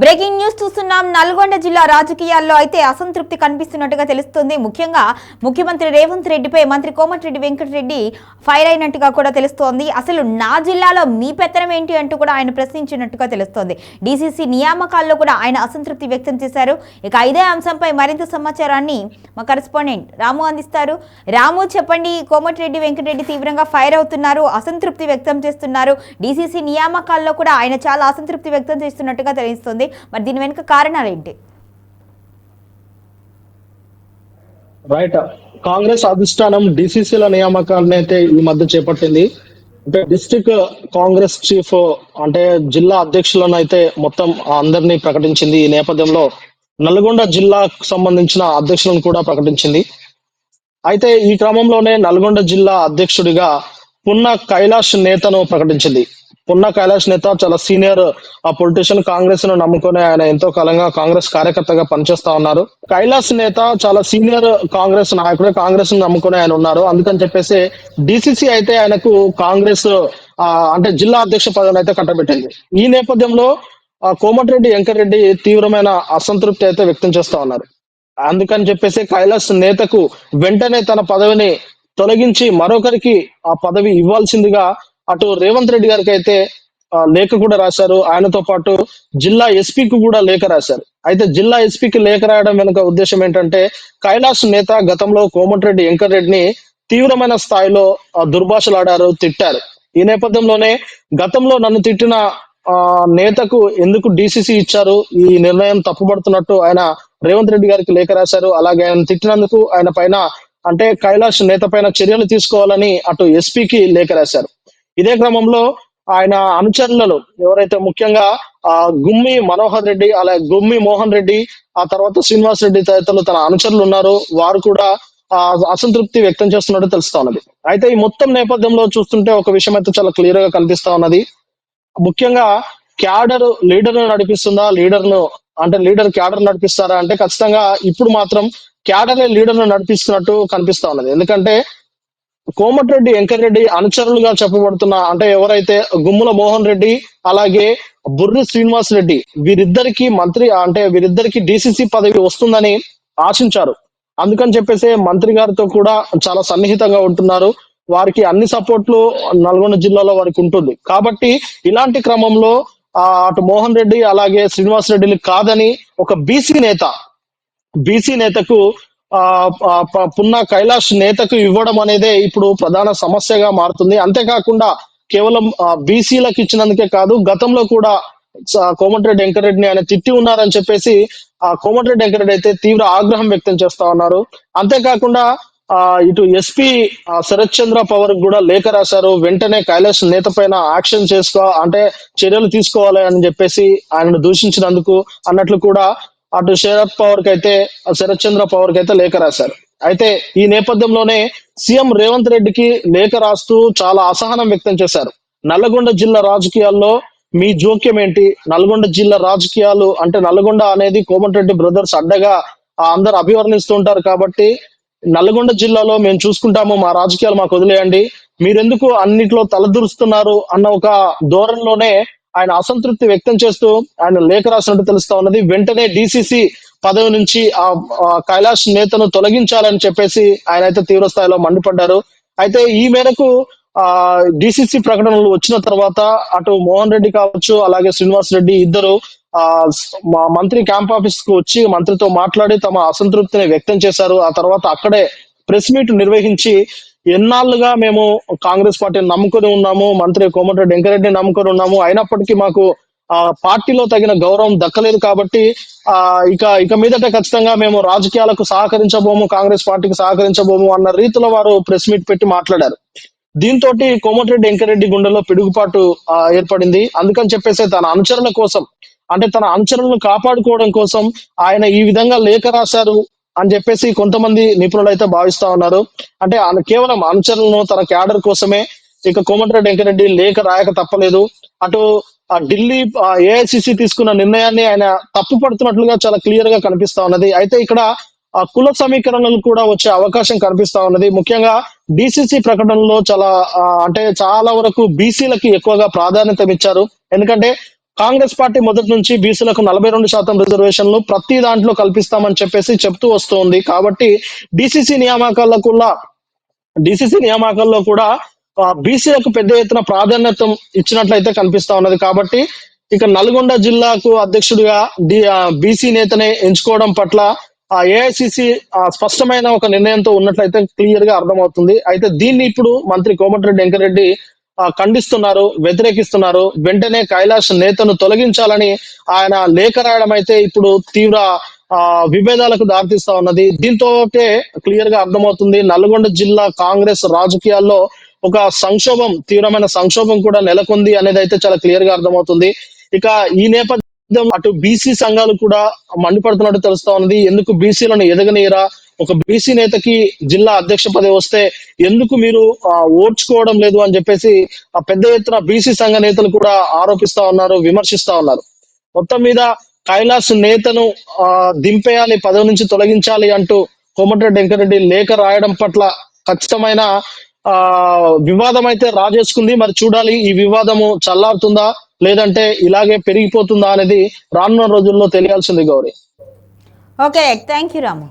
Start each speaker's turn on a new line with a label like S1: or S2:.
S1: Breaking news చూస్తున్నాం. నల్గొండ జిల్లా రాజకీయాల్లో అయితే అసంతృప్తి కనిపిస్తున్నట్టుగా తెలుస్తుంది. ముఖ్యంగా ముఖ్యమంత్రి రేవంత్ రెడ్డిపై మంత్రి కోమటిరెడ్డి వెంకటరెడ్డి ఫైర్ అయినట్టుగా కూడా తెలుస్తోంది. అసలు నా జిల్లాలో మీ పెత్తనం ఏంటి అంటూ కూడా ఆయన ప్రశ్నించినట్టుగా తెలుస్తోంది. డీసీసీ నియామకాల్లో కూడా ఆయన అసంతృప్తి వ్యక్తం చేశారు. ఇక ఇదే అంశంపై మరింత సమాచారాన్ని మా కరెస్పాండెంట్ రాము అందిస్తారు. రాము చెప్పండి కోమటిరెడ్డి వెంకటరెడ్డి తీవ్రంగా ఫైర్ అవుతున్నారు అసంతృప్తి వ్యక్తం చేస్తున్నారు. డీసీసీ నియామకాల్లో కూడా ఆయన చాలా అసంతృప్తి వ్యక్తం చేస్తున్నట్టుగా తెలుస్తుంది. మరి దీని వెనుక కారణాలు ఏంటి?
S2: రైట్. కాంగ్రెస్ అధిష్టానం డిసిసిల నియామకాలను అయితే ఈ మధ్య చేపట్టింది. అంటే డిస్ట్రిక్ట్ కాంగ్రెస్ చీఫ్ అంటే జిల్లా అధ్యక్షులను అయితే మొత్తం అందరినీ ప్రకటించింది ఈ నేపథ్యంలో. నల్గొండ జిల్లాకు సంబంధించిన అధ్యక్షులను కూడా ప్రకటించింది. అయితే ఈ క్రమంలోనే నల్గొండ జిల్లా అధ్యక్షుడిగా పున్న కైలాష్ నేతను ప్రకటించింది. పున్న కైలాష్ నేత చాలా సీనియర్ ఆ పొలిటీషియన్ కాంగ్రెస్ను నమ్ముకునే ఆయన ఎంతో కాలంగా కాంగ్రెస్ కార్యకర్తగా పనిచేస్తా ఉన్నారు. కైలాస్ నేత చాలా సీనియర్ కాంగ్రెస్ నాయకుడు కాంగ్రెస్ను నమ్ముకొని ఆయన ఉన్నారు. అందుకని చెప్పేసి డిసిసి అయితే ఆయనకు కాంగ్రెస్ అంటే జిల్లా అధ్యక్ష పదవిని అయితే కట్టబెట్టింది. ఈ నేపథ్యంలో ఆ, కోమటిరెడ్డి వెంకటరెడ్డి తీవ్రమైన అసంతృప్తి అయితే వ్యక్తం చేస్తా ఉన్నారు. అందుకని చెప్పేసి కైలాస్ నేతకు వెంటనే తన పదవిని తొలగించి మరొకరికి ఆ పదవి ఇవ్వాల్సిందిగా అటు రేవంత్ రెడ్డి గారికి అయితే లేఖ కూడా రాశారు. ఆయనతో పాటు జిల్లా ఎస్పీకి కూడా లేఖ రాశారు. అయితే జిల్లా ఎస్పీకి లేఖ రాయడం వెనుక ఉద్దేశం ఏంటంటే కైలాస్ నేత గతంలో కోమటిరెడ్డి వెంకటరెడ్డిని తీవ్రమైన స్థాయిలో దుర్భాషలాడారు తిట్టారు. ఈ నేపథ్యంలోనే గతంలో నన్ను తిట్టిన ఆ నేతకు ఎందుకు డిసిసి ఇచ్చారు? ఈ నిర్ణయం తప్పుపడుతున్నట్టు ఆయన రేవంత్ రెడ్డి గారికి లేఖ రాశారు. అలాగే ఆయన తిట్టినందుకు ఆయన పైన అంటే కైలాష్ నేత పైన చర్యలు తీసుకోవాలని అటు ఎస్పీకి లేఖ రాశారు. ఇదే క్రమంలో ఆయన అనుచరులను ఎవరైతే ముఖ్యంగా ఆ గుమ్మి మనోహర్ రెడ్డి అలాగే గుమ్మి మోహన్ రెడ్డి ఆ తర్వాత శ్రీనివాస్ రెడ్డి తదితరులు తన అనుచరులు ఉన్నారు. వారు కూడా ఆ అసంతృప్తి వ్యక్తం చేస్తున్నట్టు తెలుస్తా ఉన్నది. అయితే ఈ మొత్తం నేపథ్యంలో చూస్తుంటే ఒక విషయం అయితే చాలా క్లియర్గా కనిపిస్తా ఉన్నది. ముఖ్యంగా క్యాడర్ లీడర్ నడిపిస్తుందా లీడర్ను అంటే లీడర్ క్యాడర్ నడిపిస్తారా అంటే ఖచ్చితంగా ఇప్పుడు మాత్రం క్యాడర్ లీడర్ను నడిపిస్తున్నట్టు కనిపిస్తా ఉన్నది. ఎందుకంటే కోమటిరెడ్డి వెంకటరెడ్డి అనుచరులుగా చెప్పబడుతున్న అంటే ఎవరైతే గుమ్ముల మోహన్ రెడ్డి అలాగే బుర్రి శ్రీనివాస్ రెడ్డి వీరిద్దరికి మంత్రి అంటే వీరిద్దరికి డిసిసి పదవి వస్తుందని ఆశించారు. అందుకని చెప్పేసి మంత్రి గారితో కూడా చాలా సన్నిహితంగా ఉంటున్నారు. వారికి అన్ని సపోర్ట్లు నల్గొండ జిల్లాలో వారికి ఉంటుంది. కాబట్టి ఇలాంటి క్రమంలో ఆ, అటు మోహన్ రెడ్డి అలాగే శ్రీనివాస్ రెడ్డిలు కాదని ఒక బీసీ నేత బీసీ నేతకు పున్న కైలాష్ నేతకు ఇవ్వడం అనేదే ఇప్పుడు ప్రధాన సమస్యగా మారుతుంది. అంతేకాకుండా కేవలం బీసీలకు ఇచ్చినందుకే కాదు గతంలో కూడా కోమటిరెడ్డి వెంకటరెడ్డిని ఆయన తిట్టి ఉన్నారని చెప్పేసి ఆ కోమటిరెడ్డి వెంకటరెడ్డి అయితే తీవ్ర ఆగ్రహం వ్యక్తం చేస్తా ఉన్నారు. అంతేకాకుండా ఆ ఇటు ఎస్పీ శరత్ చంద్ర పవర్ కూడా లేఖ రాశారు. వెంటనే కైలాష్ నేత పైన యాక్షన్ చేసుకో అంటే చర్యలు తీసుకోవాలి అని చెప్పేసి ఆయనను దూషించినందుకు అన్నట్లు కూడా అటు శరత్ పవర్కి అయితే శరత్ చంద్ర పవర్కి అయితే లేఖ రాశారు. అయితే ఈ నేపథ్యంలోనే సీఎం రేవంత్ రెడ్డికి లేఖ రాస్తూ చాలా అసహనం వ్యక్తం చేశారు. నల్గొండ జిల్లా రాజకీయాల్లో మీ జోక్యం ఏంటి నల్గొండ జిల్లా రాజకీయాలు అంటే నల్గొండ అనేది కోమటిరెడ్డి బ్రదర్స్ అడ్డగా ఆ, అందరు అభివర్ణిస్తూ ఉంటారు కాబట్టి నల్గొండ జిల్లాలో మేము చూసుకుంటాము మా రాజకీయాలు మాకు వదిలేయండి. మీరెందుకు అన్నిట్లో తలదూరుస్తున్నారు అన్న ఒక ధోరణిలోనే ఆయన అసంతృప్తి వ్యక్తం చేస్తూ ఆయన లేఖ రాసినట్టు తెలుస్తా ఉన్నది. వెంటనే డిసిసి పదవి నుంచి ఆ కైలాష్ నేతను తొలగించాలని చెప్పేసి ఆయన అయితే తీవ్ర స్థాయిలో మండిపడ్డారు. అయితే ఈ మేరకు ఆ డిసిసి ప్రకటనలు వచ్చిన తర్వాత అటు మోహన్ రెడ్డి కావచ్చు అలాగే శ్రీనివాస్ రెడ్డి ఇద్దరు ఆ మా మంత్రి క్యాంప్ ఆఫీస్కు వచ్చి మంత్రితో మాట్లాడి తమ అసంతృప్తిని వ్యక్తం చేశారు. ఆ తర్వాత అక్కడే ప్రెస్ మీట్ నిర్వహించి ఎన్నాళ్ళుగా మేము కాంగ్రెస్ పార్టీని నమ్ముకొని ఉన్నాము మంత్రి కోమటిరెడ్డి వెంకరెడ్డిని నమ్ముకొని ఉన్నాము. అయినప్పటికీ మాకు ఆ పార్టీలో తగిన గౌరవం దక్కలేదు కాబట్టి ఆ ఇక ఇక మీదట ఖచ్చితంగా మేము రాజకీయాలకు సహకరించబోము కాంగ్రెస్ పార్టీకి సహకరించబోము అన్న రీతిలో వారు ప్రెస్ మీట్ పెట్టి మాట్లాడారు. దీంతో కోమటిరెడ్డి వెంకరెడ్డి గుండెలో పిడుగుపాటు ఏర్పడింది. అందుకని చెప్పేసి తన అనుచరుల కోసం అంటే తన అనుచరులను కాపాడుకోవడం కోసం ఆయన ఈ విధంగా లేఖ రాశారు. అని చెప్పేసి కొంతమంది నిపుణులు అయితే భావిస్తా ఉన్నారు. అంటే ఆయన కేవలం అనుచరులను తన క్యాడర్ కోసమే ఇక కోమటిరెడ్డి వెంకరెడ్డి లేఖ రాయక తప్పలేదు. అటు ఆ ఢిల్లీ ఏఐసిసి తీసుకున్న నిర్ణయాన్ని ఆయన తప్పు పడుతున్నట్లుగా చాలా క్లియర్గా కనిపిస్తా ఉన్నది. అయితే ఇక్కడ ఆ కుల సమీకరణలు కూడా వచ్చే అవకాశం కనిపిస్తా ఉన్నది. ముఖ్యంగా డిసిసి ప్రకటనలో చాలా అంటే చాలా వరకు బీసీలకి ఎక్కువగా ప్రాధాన్యత ఇచ్చారు. ఎందుకంటే కాంగ్రెస్ పార్టీ మొదటి నుంచి బీసీలకు నలభై రెండు శాతం రిజర్వేషన్లు ప్రతి దాంట్లో కల్పిస్తామని చెప్పేసి చెప్తూ వస్తుంది. కాబట్టి డిసిసి నియామకాల్లో కూడా డిసిసి నియామకాల్లో కూడా బీసీలకు పెద్ద ఎత్తున ప్రాధాన్యత ఇచ్చినట్లయితే కనిపిస్తా ఉన్నది. కాబట్టి ఇక నల్గొండ జిల్లాకు అధ్యక్షుడిగా బీసీ నేతనే ఎంచుకోవడం పట్ల ఆ ఏఐసిసి స్పష్టమైన ఒక నిర్ణయంతో ఉన్నట్లయితే క్లియర్గా అర్థమవుతుంది. అయితే దీన్ని ఇప్పుడు మంత్రి కోమటిరెడ్డి వెంకరెడ్డి ఖండిస్తున్నారు వ్యతిరేకిస్తున్నారు. వెంటనే కైలాష్ నేతను తొలగించాలని ఆయన లేఖ రాయడం అయితే ఇప్పుడు తీవ్ర ఆ విభేదాలకు దారితీస్తా ఉన్నది. దీంతో క్లియర్గా అర్థమవుతుంది. నల్గొండ జిల్లా కాంగ్రెస్ రాజకీయాల్లో ఒక సంక్షోభం తీవ్రమైన సంక్షోభం కూడా నెలకొంది అనేది అయితే చాలా క్లియర్గా అర్థమవుతుంది. ఇక ఈ నేపథ్యం అటు బీసీ సంఘాలు కూడా మండిపడుతున్నట్టు తెలుస్తా ఉన్నది. ఎందుకు బీసీలను ఎదగనీయరా? ఒక బీసీ నేతకి జిల్లా అధ్యక్ష పదవి వస్తే ఎందుకు మీరు ఓడ్చుకోవడం లేదు అని చెప్పేసి ఆ పెద్ద ఎత్తున బీసీ సంఘ నేతలు కూడా ఆరోపిస్తా ఉన్నారు విమర్శిస్తా ఉన్నారు. మొత్తం మీద కైలాస్ నేతను ఆ, దింపేయాలి పదవి నుంచి తొలగించాలి అంటూ కోమటిరెడ్డి వెంకరెడ్డి లేఖ రాయడం పట్ల ఖచ్చితమైన ఆ వివాదం అయితే రాజేసుకుంది. మరి చూడాలి ఈ వివాదము చల్లారుతుందా? లేదంటే ఇలాగే పెరిగిపోతుందా అనేది రానున్న రోజుల్లో తెలియాల్సింది Gauri.
S1: Okay thank you Ramu